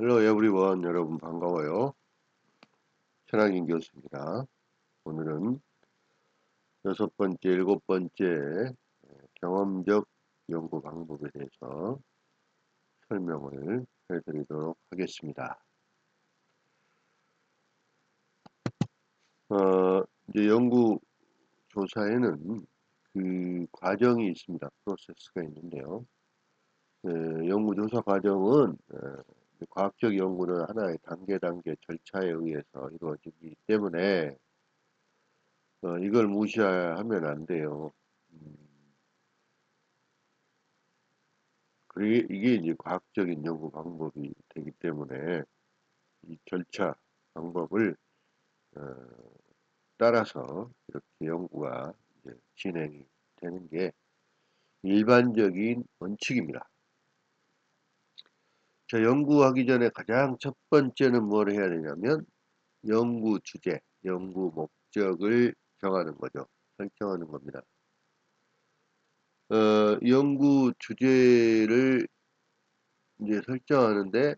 헬로 에브리원 여러분 반가워요. 천학인 교수입니다. 오늘은 여섯 번째, 일곱 번째 경험적 연구 방법에 대해서 설명을 해드리도록 하겠습니다. 어, 이제 연구 조사에는 그 과정이 있습니다. 프로세스가 있는데요. 에, 연구 조사 과정은 에, 과학적 연구는 하나의 단계 단계 절차에 의해서 이루어지기 때문에 어, 이걸 무시하면 안 돼요. 음, 그게 이게 이제 과학적인 연구 방법이 되기 때문에 이 절차 방법을 어, 따라서 이렇게 연구가 진행이 되는 게 일반적인 원칙입니다. 자, 연구하기 전에 가장 첫 번째는 뭘 해야 되냐면 연구 주제, 연구 목적을 정하는 거죠. 설정하는 겁니다. 어, 연구 주제를 이제 설정하는데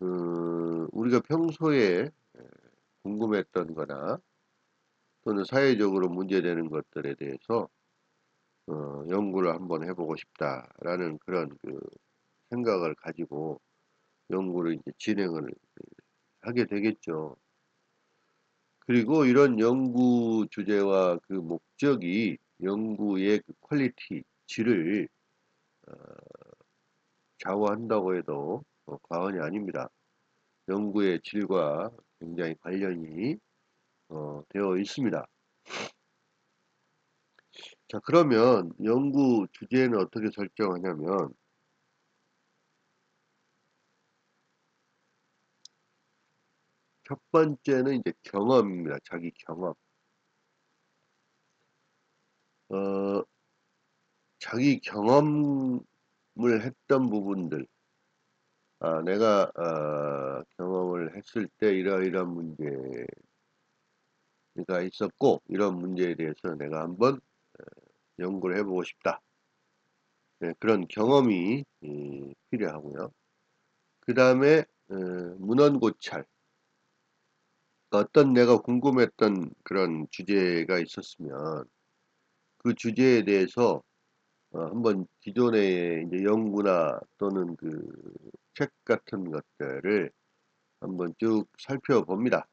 어, 우리가 평소에 궁금했던 거나 또는 사회적으로 문제되는 것들에 대해서 어, 연구를 한번 해보고 싶다라는 그런 그 생각을 가지고 연구를 이제 진행을 하게 되겠죠. 그리고 이런 연구 주제와 그 목적이 연구의 그 퀄리티, 질을 어, 좌우한다고 해도 어, 과언이 아닙니다. 연구의 질과 굉장히 관련이 어, 되어 있습니다. 자, 그러면 연구 주제는 어떻게 설정하냐면 첫 번째는 이제 경험입니다. 자기 경험. 어, 자기 경험을 했던 부분들. 아, 내가 어, 경험을 했을 때 이러이러한 문제가 있었고 이런 문제에 대해서 내가 한번 어, 연구를 해보고 싶다. 네, 그런 경험이 이, 필요하고요. 그 다음에 어, 문헌 고찰. 어떤 내가 궁금했던 그런 주제가 있었으면 그 주제에 대해서 어, 한번 기존의 이제 연구나 또는 그 책 같은 것들을 한번 쭉 살펴봅니다.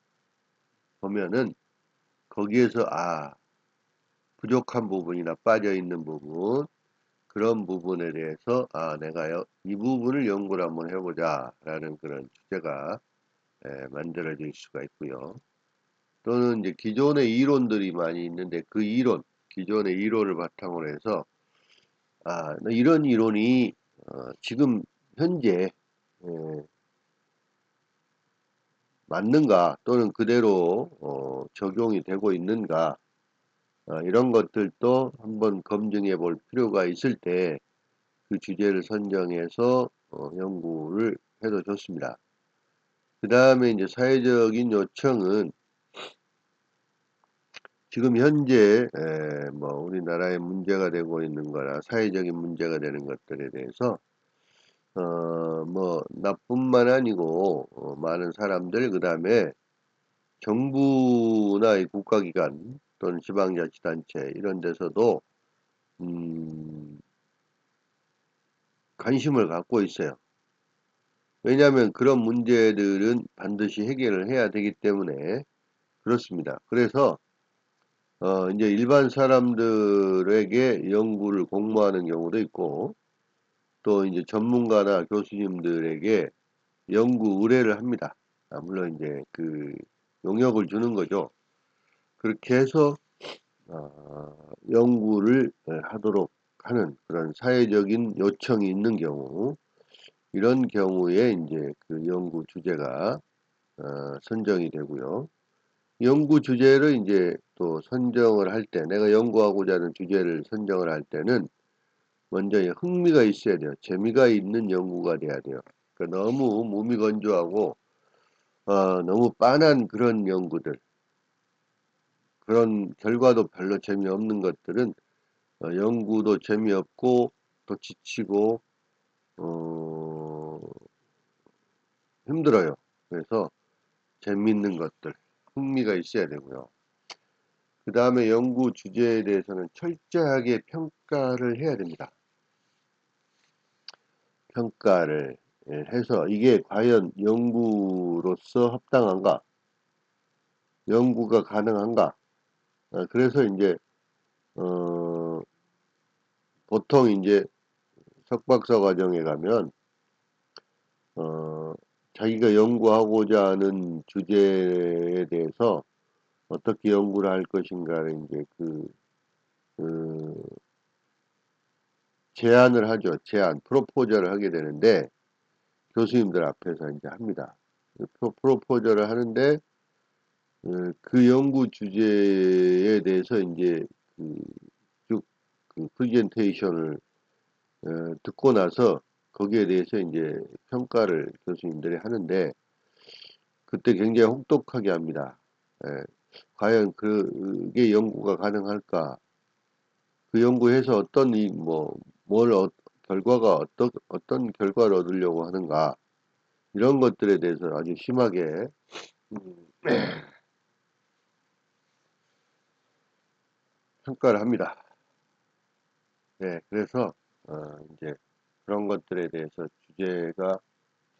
보면은 거기에서 아 부족한 부분이나 빠져 있는 부분 그런 부분에 대해서 아 내가 이 부분을 연구를 한번 해보자 라는 그런 주제가 예, 만들어질 수가 있고요. 또는 이제 기존의 이론들이 많이 있는데 그 이론, 기존의 이론을 바탕으로 해서 아 이런 이론이 어, 지금 현재 예, 맞는가 또는 그대로 어, 적용이 되고 있는가 어, 이런 것들도 한번 검증해 볼 필요가 있을 때 그 주제를 선정해서 어, 연구를 해도 좋습니다. 그 다음에 이제 사회적인 요청은 지금 현재 에, 뭐 우리나라에 문제가 되고 있는 거나 사회적인 문제가 되는 것들에 대해서 어, 뭐 나뿐만 아니고 어, 많은 사람들 그 다음에 정부나 국가기관 또는 지방자치단체 이런 데서도 음, 관심을 갖고 있어요. 왜냐하면 그런 문제들은 반드시 해결을 해야 되기 때문에 그렇습니다. 그래서 어, 이제 일반 사람들에게 연구를 공모하는 경우도 있고 또 이제 전문가나 교수님들에게 연구 의뢰를 합니다. 아, 물론 이제 그 용역을 주는 거죠. 그렇게 해서 어, 연구를 하도록 하는 그런 사회적인 요청이 있는 경우 이런 경우에 이제 그 연구 주제가 어, 선정이 되고요. 연구 주제를 이제 또 선정을 할 때, 내가 연구하고자 하는 주제를 선정을 할 때는 먼저 흥미가 있어야 돼요. 재미가 있는 연구가 돼야 돼요. 그러니까 너무 무미건조하고 어, 너무 빤한 그런 연구들, 그런 결과도 별로 재미없는 것들은 어, 연구도 재미없고 또 지치고 어, 힘들어요. 그래서 재밌는 것들, 흥미가 있어야 되고요. 그 다음에 연구 주제에 대해서는 철저하게 평가를 해야 됩니다. 평가를 예, 해서 이게 과연 연구로서 합당한가? 연구가 가능한가? 아, 그래서 이제 어, 보통 이제 석박사 과정에 가면 어, 자기가 연구하고자 하는 주제에 대해서 어떻게 연구를 할 것인가를 이제 그, 그 제안을 하죠. 제안, 프로포저를 하게 되는데 교수님들 앞에서 이제 합니다. 프로, 프로포저를 하는데 어, 그 연구 주제에 대해서 이제 그 쭉 그 프레젠테이션을 어, 듣고 나서 거기에 대해서 이제 평가를 교수님들이 하는데 그때 굉장히 혹독하게 합니다. 예, 과연 그게 연구가 가능할까? 그 연구해서 어떤 이 뭐뭘 어, 결과가 어떤 어떤 결과를 얻으려고 하는가 이런 것들에 대해서 아주 심하게 음, 평가를 합니다. 네, 그래서 어, 이제 그런 것들에 대해서 주제가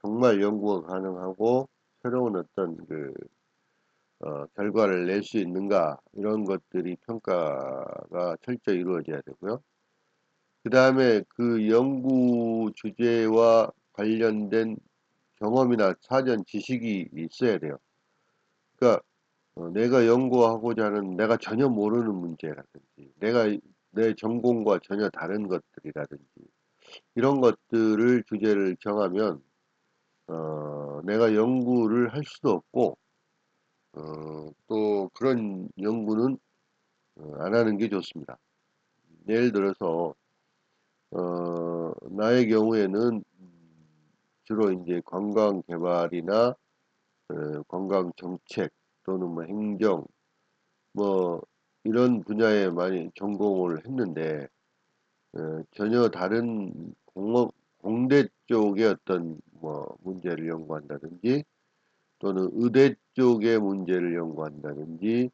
정말 연구가 가능하고 새로운 어떤 그 어, 결과를 낼 수 있는가 이런 것들이 평가가 철저히 이루어져야 되고요. 그 다음에 그 연구 주제와 관련된 경험이나 사전 지식이 있어야 돼요. 그러니까 어, 내가 연구하고자 하는 내가 전혀 모르는 문제라든지 내가 내 전공과 전혀 다른 것들이라든지 이런 것들을 주제를 정하면 어, 내가 연구를 할 수도 없고 어, 또 그런 연구는 어, 안 하는 게 좋습니다. 예를 들어서 어, 나의 경우에는 주로 이제 관광 개발이나 어, 관광 정책 또는 뭐 행정 뭐 이런 분야에 많이 전공을 했는데 어, 전혀 다른 공업 공대 쪽의 어떤 뭐 문제를 연구한다든지 또는 의대 쪽의 문제를 연구한다든지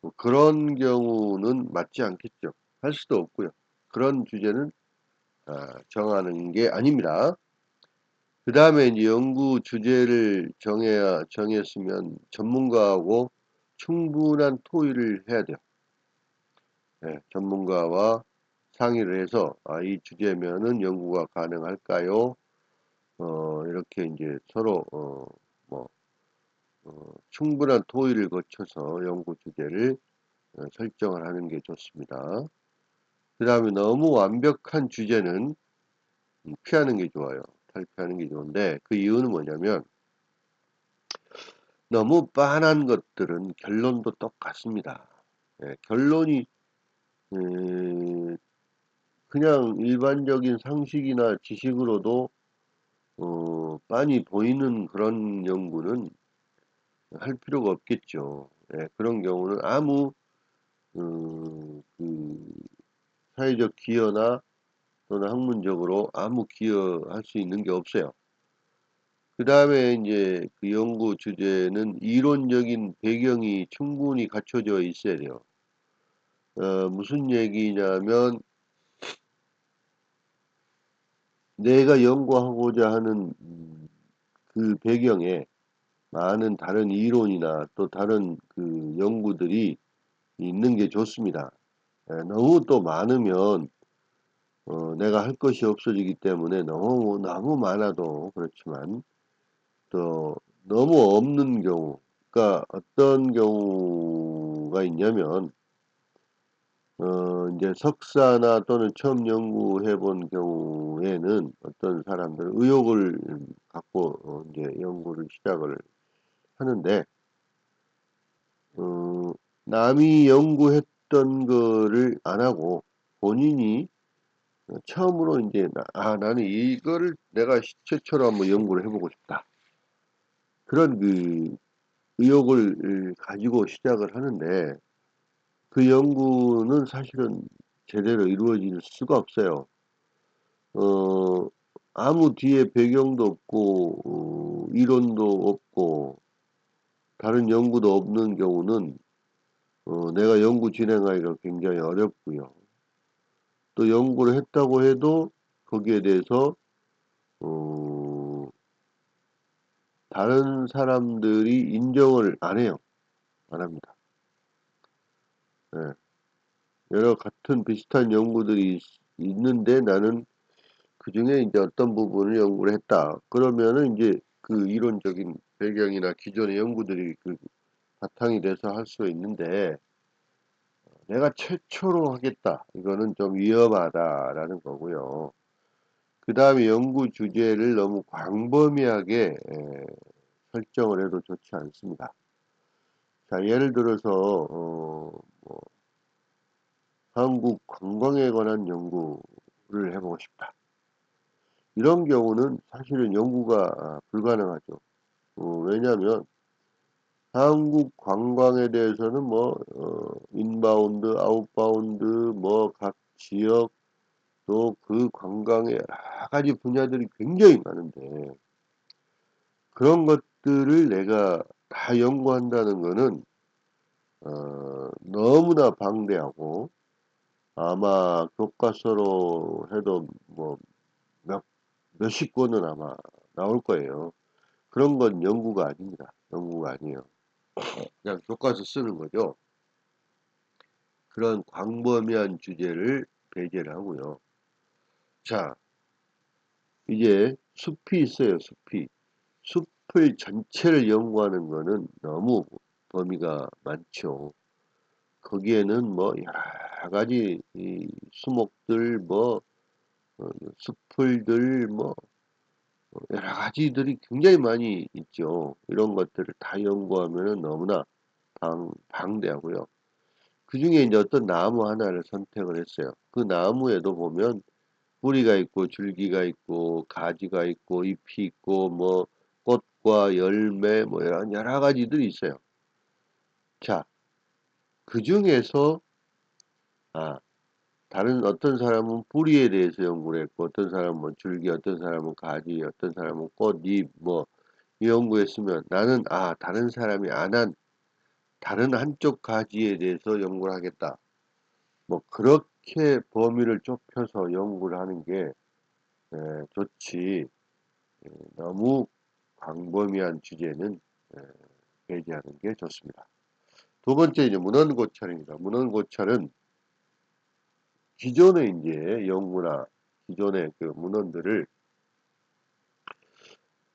뭐 그런 경우는 맞지 않겠죠. 할 수도 없고요. 그런 주제는 아, 정하는 게 아닙니다. 그 다음에 연구 주제를 정해야 정했으면 전문가하고 충분한 토의를 해야 돼요. 네, 전문가와 상의를 해서 아, 이 주제면은 연구가 가능할까요? 어, 이렇게 이제 서로 어, 뭐 어, 충분한 토의를 거쳐서 연구 주제를 어, 설정을 하는 게 좋습니다. 그 다음에 너무 완벽한 주제는 피하는 게 좋아요. 탈피하는 게 좋은데 그 이유는 뭐냐면 너무 빤한 것들은 결론도 똑같습니다. 예, 결론이 에, 그냥 일반적인 상식이나 지식으로도 어, 빤히 보이는 그런 연구는 할 필요가 없겠죠. 예, 그런 경우는 아무 어, 그 사회적 기여나 또는 학문적으로 아무 기여할 수 있는 게 없어요. 그 다음에 이제 그 연구 주제는 이론적인 배경이 충분히 갖춰져 있어야 돼요. 어, 무슨 얘기냐면 내가 연구하고자 하는 그 배경에 많은 다른 이론이나 또 다른 그 연구들이 있는 게 좋습니다. 예, 너무 또 많으면 어, 내가 할 것이 없어지기 때문에 너무 너무 많아도 그렇지만 또 너무 없는 경우 그러니까 어떤 경우가 있냐면 어, 이제 석사나 또는 처음 연구해 본 경우에는 어떤 사람들은 의욕을 갖고 어, 이제 연구를 시작을 하는데 어, 남이 연구했던 거를 안 하고 본인이 처음으로 이제 아 나는 이거를 내가 최초로 한번 연구를 해보고 싶다. 그런 그 의욕을 가지고 시작을 하는데 그 연구는 사실은 제대로 이루어질 수가 없어요. 어, 아무 뒤에 배경도 없고 어, 이론도 없고 다른 연구도 없는 경우는 어, 내가 연구 진행하기가 굉장히 어렵고요. 또 연구를 했다고 해도 거기에 대해서 어, 다른 사람들이 인정을 안 해요. 안 합니다. 네. 여러 같은 비슷한 연구들이 있, 있는데 나는 그 중에 이제 어떤 부분을 연구를 했다. 그러면은 이제 그 이론적인 배경이나 기존의 연구들이 그 바탕이 돼서 할 수 있는데 내가 최초로 하겠다. 이거는 좀 위험하다라는 거고요. 그 다음에 연구 주제를 너무 광범위하게 에, 설정을 해도 좋지 않습니다. 자, 예를 들어서 어, 뭐, 한국 관광에 관한 연구를 해보고 싶다. 이런 경우는 사실은 연구가 불가능하죠. 어, 왜냐하면 한국 관광에 대해서는 뭐 어, 인바운드, 아웃바운드, 뭐 각 지역 또 그 관광의 여러 가지 분야들이 굉장히 많은데 그런 것들을 내가 다 연구한다는 것은 어, 너무나 방대하고 아마 교과서로 해도 뭐 몇, 몇십 권은 아마 나올 거예요. 그런 건 연구가 아닙니다. 연구가 아니에요. 그냥 교과서 쓰는 거죠. 그런 광범위한 주제를 배제를 하고요. 자, 이제 숲이 있어요, 숲이. 숲을 전체를 연구하는 거는 너무 범위가 많죠. 거기에는 뭐 여러 가지 수목들, 뭐 어, 숲풀들, 뭐 어, 여러 가지들이 굉장히 많이 있죠. 이런 것들을 다 연구하면 너무나 방, 방대하고요. 그 중에 이제 어떤 나무 하나를 선택을 했어요. 그 나무에도 보면 뿌리가 있고 줄기가 있고 가지가 있고 잎이 있고 뭐 꽃과 열매 뭐 이런 여러 가지들이 있어요. 자, 그 중에서 아 다른 어떤 사람은 뿌리에 대해서 연구를 했고 어떤 사람은 뭐 줄기 어떤 사람은 가지 어떤 사람은 꽃, 잎뭐 연구했으면 나는 아 다른 사람이 안 한 다른 한쪽 가지에 대해서 연구를 하겠다. 뭐 그렇게 범위를 좁혀서 연구를 하는 게 에, 좋지 에, 너무 광범위한 주제는 에, 배제하는 게 좋습니다. 두 번째 이제 문헌 고찰입니다. 문헌 고찰은 기존의 이제 연구나 기존의 그 문헌들을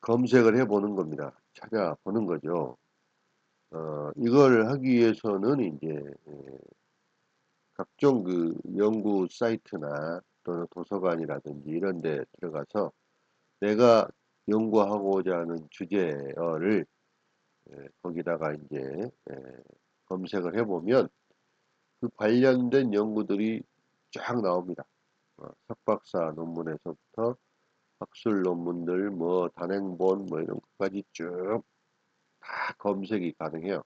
검색을 해보는 겁니다. 찾아보는 거죠. 어, 이걸 하기 위해서는 이제 각종 그 연구 사이트나 또는 도서관이라든지 이런 데 들어가서 내가 연구하고자 하는 주제를 거기다가 이제 검색을 해보면 그 관련된 연구들이 쫙 나옵니다. 어, 석박사 논문에서부터 학술 논문들, 뭐 단행본, 뭐 이런 것까지 쭉 다 검색이 가능해요.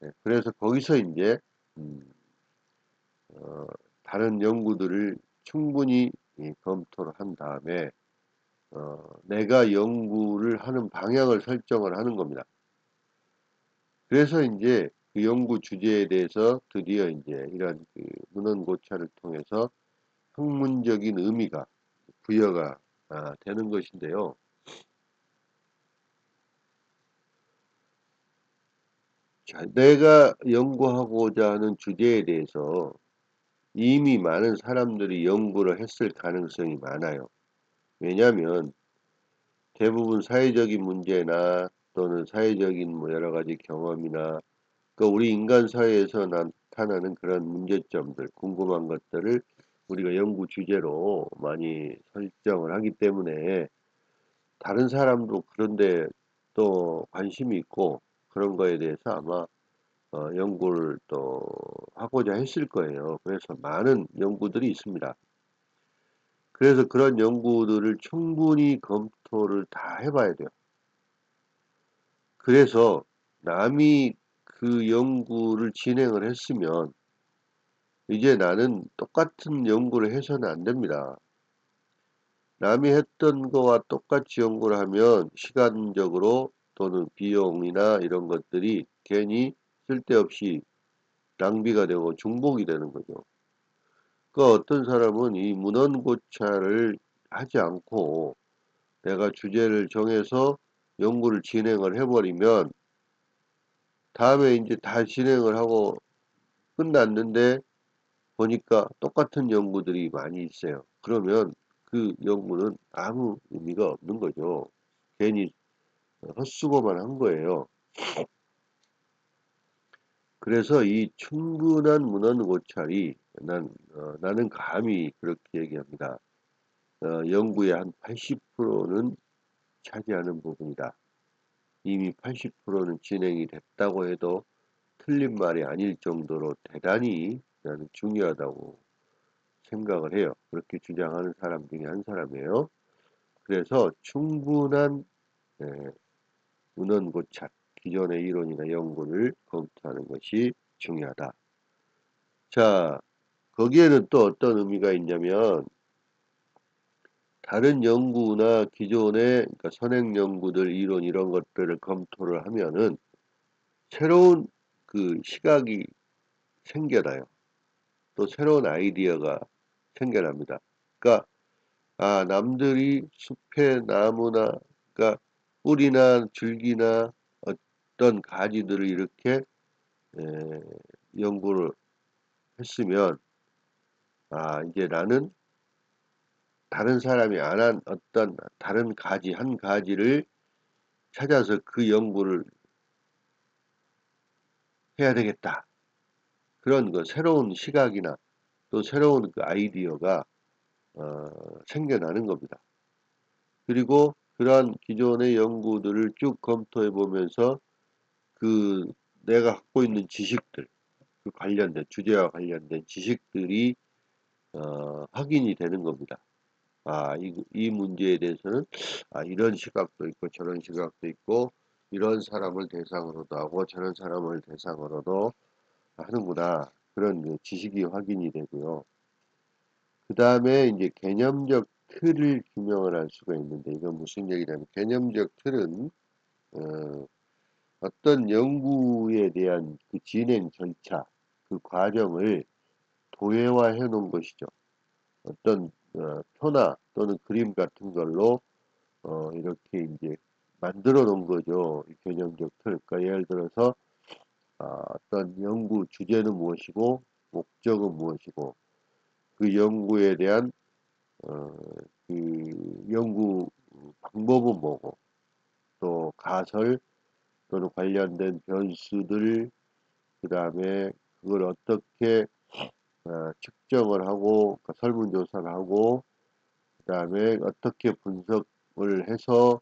네, 그래서 거기서 이제 음, 어, 다른 연구들을 충분히 검토를 한 다음에 어, 내가 연구를 하는 방향을 설정을 하는 겁니다. 그래서 이제 그 연구 주제에 대해서 드디어 이제 이런 그 문헌 고찰을 통해서 학문적인 의미가 부여가 아, 되는 것인데요. 자, 내가 연구하고자 하는 주제에 대해서 이미 많은 사람들이 연구를 했을 가능성이 많아요. 왜냐하면 대부분 사회적인 문제나 또는 사회적인 뭐 여러 가지 경험이나 그 우리 인간 사회에서 나타나는 그런 문제점들, 궁금한 것들을 우리가 연구 주제로 많이 설정을 하기 때문에 다른 사람도 그런데 또 관심이 있고 그런 거에 대해서 아마 어, 연구를 또 하고자 했을 거예요. 그래서 많은 연구들이 있습니다. 그래서 그런 연구들을 충분히 검토를 다 해봐야 돼요. 그래서 남이 그 연구를 진행을 했으면 이제 나는 똑같은 연구를 해서는 안 됩니다. 남이 했던 거와 똑같이 연구를 하면 시간적으로 또는 비용이나 이런 것들이 괜히 쓸데없이 낭비가 되고 중복이 되는 거죠. 그 어떤 사람은 이 문헌고찰을 하지 않고 내가 주제를 정해서 연구를 진행을 해버리면 다음에 이제 다 진행을 하고 끝났는데 보니까 똑같은 연구들이 많이 있어요. 그러면 그 연구는 아무 의미가 없는 거죠. 괜히 헛수고만 한 거예요. 그래서 이 충분한 문헌 고찰이 난, 어, 나는 감히 그렇게 얘기합니다. 어, 연구의 한 80%는 차지하는 부분이다. 이미 80%는 진행이 됐다고 해도 틀린 말이 아닐 정도로 대단히 나는 중요하다고 생각을 해요. 그렇게 주장하는 사람 중에 한 사람이에요. 그래서 충분한 예, 문헌 고찰, 기존의 이론이나 연구를 검토하는 것이 중요하다. 자, 거기에는 또 어떤 의미가 있냐면 다른 연구나 기존의 그러니까 선행 연구들 이론 이런 것들을 검토를 하면은 새로운 그 시각이 생겨나요. 또 새로운 아이디어가 생겨납니다. 그러니까 아 남들이 숲의 나무나 그러니까 뿌리나 줄기나 어떤 가지들을 이렇게 에, 연구를 했으면 아 이제 나는 다른 사람이 안 한 어떤 다른 가지 한 가지를 찾아서 그 연구를 해야 되겠다. 그런 거 새로운 시각이나 또 새로운 그 아이디어가 어, 생겨나는 겁니다. 그리고 그러한 기존의 연구들을 쭉 검토해 보면서 그 내가 갖고 있는 지식들, 그 관련된 주제와 관련된 지식들이 어, 확인이 되는 겁니다. 아, 이, 이 문제에 대해서는 아, 이런 시각도 있고 저런 시각도 있고 이런 사람을 대상으로도 하고 저런 사람을 대상으로도 하는구나. 그런 지식이 확인이 되고요. 그 다음에 이제 개념적 틀을 규명을 할 수가 있는데 이건 무슨 얘기냐면 개념적 틀은 어, 어떤 연구에 대한 그 진행 절차, 그 과정을 도해화해 놓은 것이죠. 어떤 어, 표나 또는 그림 같은 걸로 어, 이렇게 이제 만들어 놓은 거죠. 개념적 틀. 그러니까 예를 들어서 아, 어떤 연구 주제는 무엇이고 목적은 무엇이고 그 연구에 대한 어, 그 연구 방법은 뭐고 또 가설 또는 관련된 변수들 그 다음에 그걸 어떻게 어, 측정을 하고 그 설문조사를 하고 그 다음에 어떻게 분석을 해서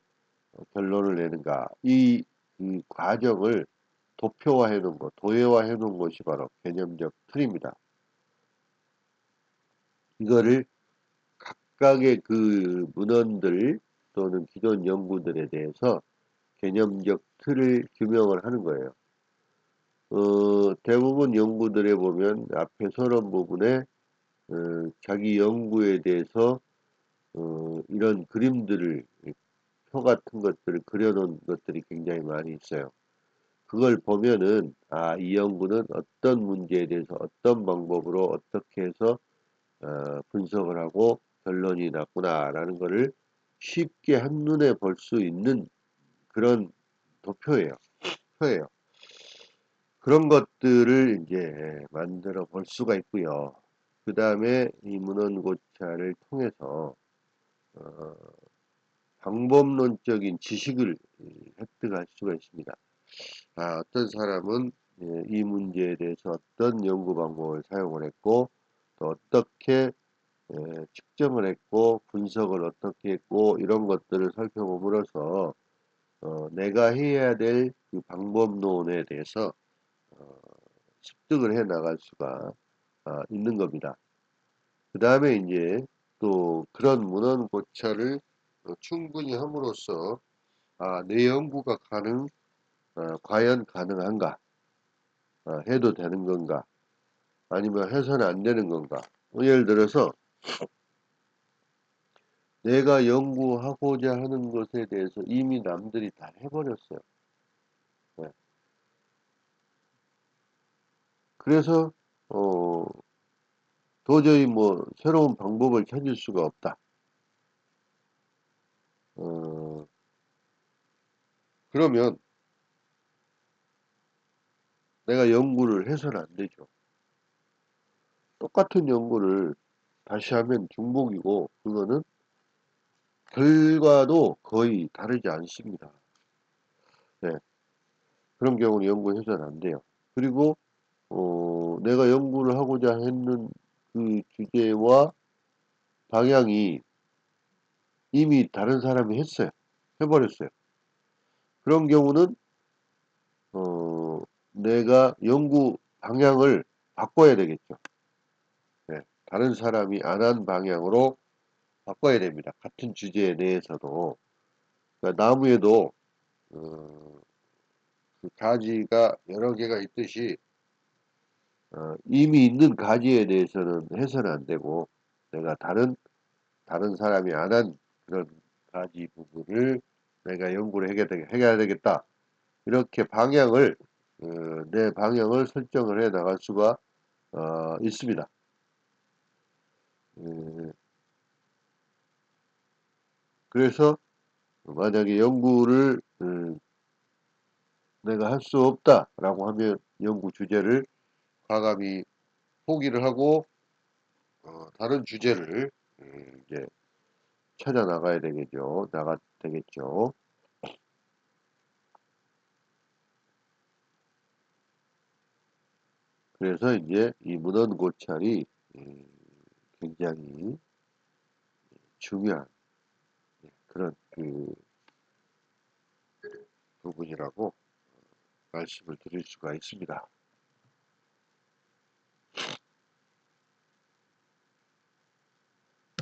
결론을 내는가 이, 이 과정을 도표화해 놓은 것, 도예화해 놓은 것이 바로 개념적 틀입니다. 이거를 각각의 그 문헌들 또는 기존 연구들에 대해서 개념적 틀을 규명을 하는 거예요. 어, 대부분 연구들에 보면 앞에 서론 부분에 어, 자기 연구에 대해서 어, 이런 그림들을 표 같은 것들을 그려놓은 것들이 굉장히 많이 있어요. 그걸 보면은 아, 이 연구는 어떤 문제에 대해서 어떤 방법으로 어떻게 해서 어, 분석을 하고 결론이 났구나라는 것을 쉽게 한눈에 볼 수 있는 그런 도표예요. 표예요. 그런 것들을 이제 만들어 볼 수가 있고요. 그 다음에 이 문헌고찰을 통해서 어, 방법론적인 지식을 획득할 수가 있습니다. 아, 어떤 사람은 예, 이 문제에 대해서 어떤 연구 방법을 사용을 했고 또 어떻게 예, 측정을 했고 분석을 어떻게 했고 이런 것들을 살펴봄으로써 어, 내가 해야 될 그 방법론에 대해서 어, 습득을 해 나갈 수가 아, 있는 겁니다. 그 다음에 이제 또 그런 문헌 고찰을 어, 충분히 함으로써 아, 내 연구가 가능 어, 과연 가능한가 어, 해도 되는 건가 아니면 해서는 안 되는 건가 뭐 예를 들어서 내가 연구하고자 하는 것에 대해서 이미 남들이 다 해버렸어요. 그래서 어, 도저히 뭐 새로운 방법을 찾을 수가 없다. 어, 그러면 내가 연구를 해서는 안 되죠. 똑같은 연구를 다시 하면 중복이고 그거는 결과도 거의 다르지 않습니다. 네. 그런 경우는 연구해서는 안 돼요. 그리고 어, 내가 연구를 하고자 했는 그 주제와 방향이 이미 다른 사람이 했어요. 해버렸어요. 그런 경우는 어, 내가 연구 방향을 바꿔야 되겠죠. 네. 다른 사람이 안 한 방향으로 바꿔야 됩니다. 같은 주제에 대해서도. 그러니까 나무에도 어, 그 가지가 여러 개가 있듯이 어, 이미 있는 가지에 대해서는 해서는 안 되고 내가 다른 다른 사람이 안 한 그런 가지 부분을 내가 연구를 해야, 되겠, 해야 되겠다. 이렇게 방향을 어, 내 방향을 설정을 해 나갈 수가 어, 있습니다. 에, 그래서 만약에 연구를 음, 내가 할 수 없다라고 하면 연구 주제를 과감히 포기를 하고 어, 다른 주제를 음, 이제 찾아 나가야 되겠죠. 나가 되겠죠. 그래서 이제 이 문헌 고찰이 음, 굉장히 중요한 그런 그 부분이라고 말씀을 드릴 수가 있습니다.